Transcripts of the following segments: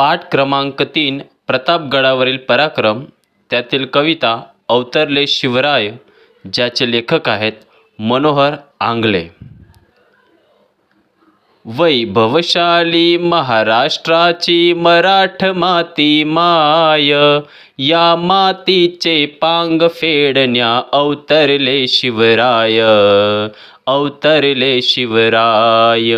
पाठ क्रमांक तीन प्रतापगडावरील पराक्रम त्यातील कविता अवतरले शिवराय ज्याचे लेखक आहेत मनोहर आंगले. वैभवशाली महाराष्ट्राची मराठ माती माय या मातीचे पांग फेडण्या अवतरले शिवराय अवतरले शिवराय.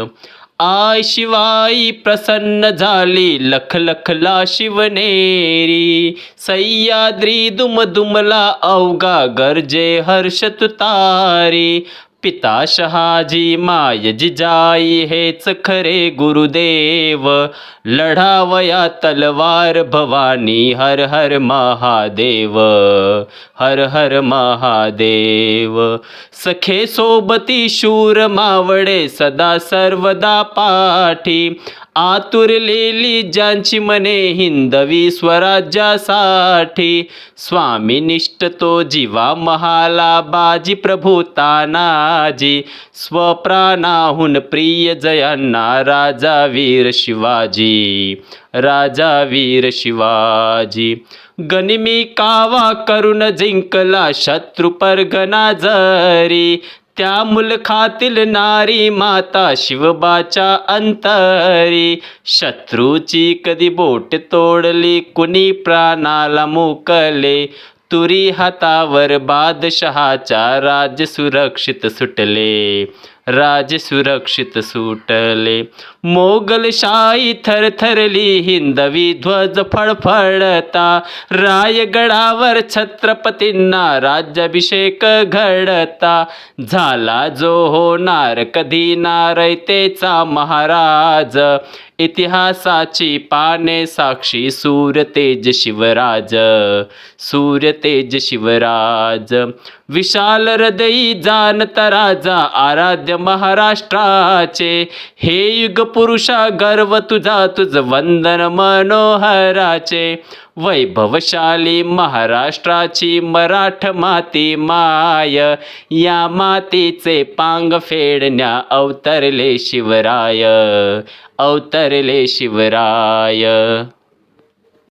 आय शिवाई प्रसन्न झाली लख लखला शिवनेरी. सह्याद्री दुम दुमला गर्जे गरजे हर्ष तुतारी. पिता शहाजी माय जिजाई हेच खरे गुरुदेव लढावया तलवार भवानी हर हर महादेव हर हर महादेव. सखे सोबती शूर मावडे सदा सर्वदा पाठी आतुरलेली ज्यांची मने हिंदवी स्वराज्यासाठी. स्वामी निष्ठ तो जीवा महाला बाजी प्रभू तानाजी स्वप्राणाहून प्रिय जयांना राजा वीर शिवाजी राजा वीर शिवाजी. गनिमी कावा करून जिंकला शत्रू परगना जरी त्या मुलखातील नारी माता शिवबाच्या अंतरी. शत्रूची कधी बोट तोडली कुणी प्राणाला मोकले तुरी हातावर बादशहाच्या राज सुरक्षित सुटले. राज सुरक्षित सुटले. मोगलशाही थरथरली हिंदवी ध्वज फडफडता. रायगडावर छत्रपतींना राज्याभिषेक घडता. झाला जो होणार कधी नारयतेचा महाराज. इतिहासाची पाने साक्षी सूर तेज शिवराज. सूर्य तेज शिवराज. विशाल हृदयी जाणता राजा आराध्य महाराष्ट्राचे. हे युग पुरुषा गर्व तुझा तुझ वंदन मनोहराचे. वैभवशाली महाराष्ट्राची मराठ माती माय. या मातीचे पांग फेडण्या अवतरले शिवराय. अवतरले शिवराय.